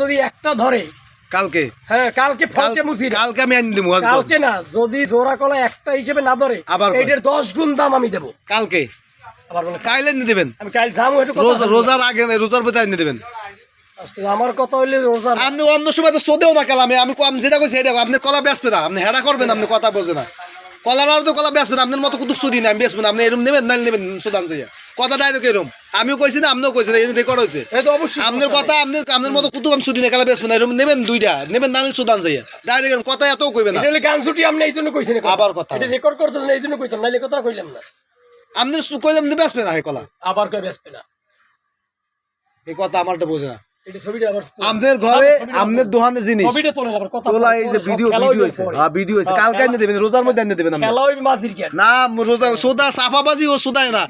যদি একটা ধরে কালকে? হ্যাঁ কালকে ফলকে মুছি কালকে আমি আনি দেবো কালকে না যদি জোড়া কলা একটা হিসেবে না ধরে আবার এটার দশ গুণ দাম আমি দেবো। কালকে? আবার বলে কাইলে এনে দেবেন? আমি কাল যাব একটু রোজার আগে না, রোজার ভিতরে এনে দেবেন। আমার কথা হইলে রোজা আপনি অন্য সময় তো সোদেও না কালামে আমি আমি যেটা কইছি সেটা আপনি কলা বেচবে না আপনি হেডা করবেন আপনি কথা বোঝে না। কলার আর তো কলা বেচবেন আপনার মতো কুতুব সুদি না আমি না। আপনি এরম নেবেন না নেবেন সুদান চাইয়া কথা এরকম এরম? আমিও কইছি না আপনিও কইছেন এই রেকর্ড হয়েছে আপনার কথা আপনার আপনার মতো কত আমি ছুটি না কালা বেচবো না নেবেন দুইটা নেবেন না সুদান চাইয়া ডাইরেক্ট কথা এত কইবে না। গান ছুটি আপনি এই জন্য কইছেন আবার কথা। এটা রেকর্ড করতেছেন এই জন্য কইতাম নাইলে কথা কইলাম না। আপনি কইলাম বেচবে না কলা। আবার কই বেসবে না? এই কথা আমারটা বোঝে না। আপনার ঘরে আমাদের দোকানে জিনিস। তোলা এই যে ভিডিও ভিডিও হয়েছে হ্যাঁ ভিডিও হয়েছে হ্যাঁ, কালকে এনে দেবেন রোজার মধ্যে এনে দেবেন না রোজা সোদা সাফাবাজি ও সোদায় না।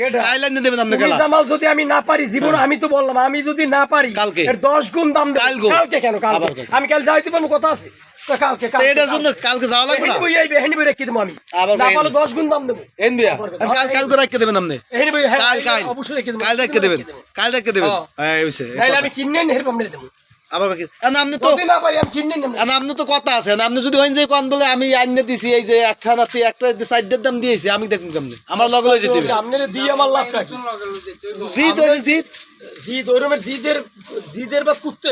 এনে দেবেন আপনি খেলা। জামাল যদি আমি না পারি জীবন আমি তো বললাম আমি যদি না পারি কালকে। এর দশ গুণ দাম কালকে। কেন কালকে। আমি কাল যাইতে পারব কথা আছে? কালকে তো এটার জন্য কালকে। যাওয়া লাগবে না? হেনি বই আইবে হেনি বই রেখে দেবো আমি। না পারলে দশ গুণ দাম দেবো। এন কাল কালকে রাখতে দেবেন আপনি? হেনি বই কাল কাল অবশ্যই রেখে দেবো। কাল রাখতে দেবেন? কাল রাখতে দেবেন? হ্যাঁ। এই হইছে, এই নাইলে আমি কিনে এনে হেরপ আমরা দেবো। আবার বাকি আপনি তো না পারি আমি কিনে নেব। আপনি তো কথা আছে। আপনি যদি হইন যে কোন বলে আমি আইনে দিছি এই যে একটা নাতি একটা সাইডের দাম দিয়েছি আমি দেখুন কেমনে? আমার লগে লই যেতে হবে দিয়ে আমার লাভটা কি জিত জিদ ওই রকমের জিদের কুত্তে